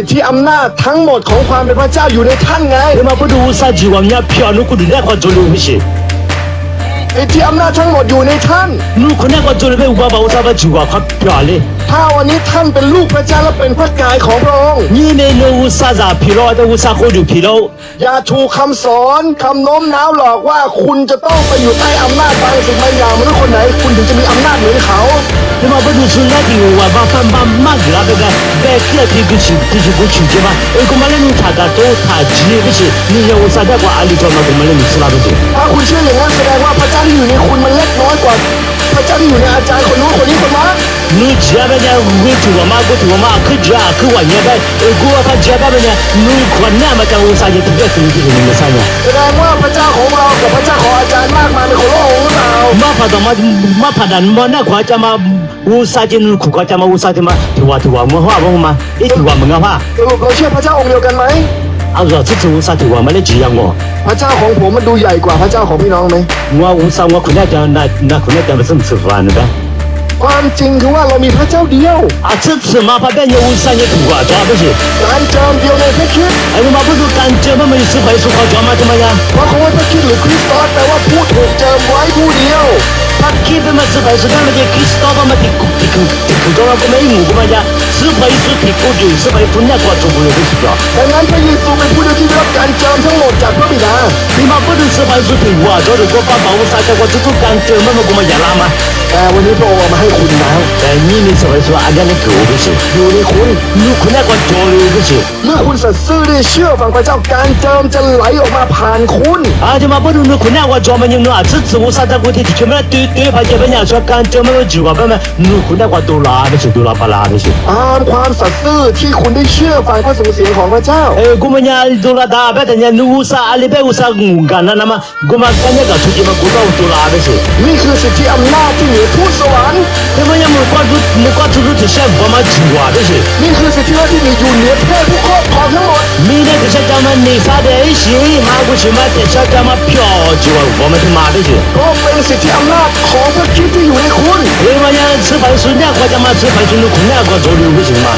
สิทธิอำนาจทั้งหมดของความเป็นพระเจ้าอยู่ในท่านไงมาพูดูซาจิวังยาเพียนุกุดุเนี่ยก็จลูมิชิไอ้ที่อำนาจทั้งหมดอยู่ในท่านลูกคนเนี่ยก็จลเป็อุบาบาอุตาบาจิวะครับเพียวเลยถ้าวันนี้ท่านเป็นลูกพระเจ้าและเป็นพระกายของพระองค์นี่เนโนอุซาซาพิโรแต่อุซาโคดูพิโรอย่าถูกคำสอนคำโน้มน้าวหลอกว่าคุณจะต้องไปอยู่ใต้อำนาจบางสิ่งบางอย่างมนุษย์คนไหน คุณถึงจะมีอำนาจเหนือเขา ma bëdu su nati u wa ba fan ba ma gra be ga be kre ti bi chi ti chi bu chi je ba e ko าตมามาผดันมอนะขวาจะมาอุสาจินขุก다마파า마나과า마우사าถือว่าถือว่ามห뭐화 뭐마 이 들어와 뭔가 화 이거 거시야 파자 옹려ว่าเราเชื่อพระเจ้าองค์เดียวกันไหรอที่จูซาถือว่าไม่ได้จีอย่างงอพระเจ้าของผมมันดูใหญ่กว่าพระเจ้าของพี่น้องไหมว่าอุซาว่าคุณน่จะน่าคุณน่จะเป็นสมสุวรรณนะความจริงคือว่าเรามีพระเจ้าเดียวอาชิตสมาพระเดียวอุซาเนี่ยถือว่าจ้าไม่ใช่การเจิมเดียวในพระคิดไอ้มาพูดการเจิมมันมีสุขไปสุขาจอมาทำไมล่ะเพราะเขาว่าพระคิดหรือคริสต์ตอแต่ว่าพูดถูกเจิมไว้ผู้เดีย keep him a super is gonna be kiss stop him a tiku tiku tiku don't have to make move my ya super is tiku ju super is punna kwa chu bulu bis bro ดังนั้นพระเยซูเป็นผู้เดียวที่ได้รับการเจิมทั้งหมดจากพระบิดา ที่มาเพื่อดึง super is tiku ว่าโดยถึงก็ป้าบ่าวสายจากว่าทุกๆการเจิมไม่มากุมายาลามาแต่วันนี้พระองค์มาให้คุณแล้ว 哎，你们是会说俺家的狗不是？ อยู่ในคุณ 你可那个做的不是？ เมื่อคุณสัตย์ซื่อได้เชื่อฟังพระเจ้าการเจิมจะไหลออกมาผ่านคุณ 啊，就嘛不能你可那个做嘛你弄啊，这次我啥子我的全部对对把这边人说干这么就话不嘛，你可那个都拉不是都拉不拉不是？ ตามความสัตย์ซื่อที่คุณได้เชื่อฟังพระสุเสียงของพระเจ้า 哎，我们家都拉大白的人，你乌啥阿里白乌啥我干那那么，我们干那个出去嘛，我到都拉不是？ นี่คือสิทธิอำนาจที่เหนือทูตสวรรค์ 那么要么关注你关注都是先我们就话不是？ นี่คือสิทธิอำน 你瓜吃吃吃闲，我们吃瓜的是。你说是这里的有你，太不好，怕什么？明天这些咱们你发短信，还过去买点小咱们票？就我我们他妈的是。我本是天哪，好多弟弟有人混。一块呀吃饭是两块钱嘛，吃饭就能空两个，走的不行吗？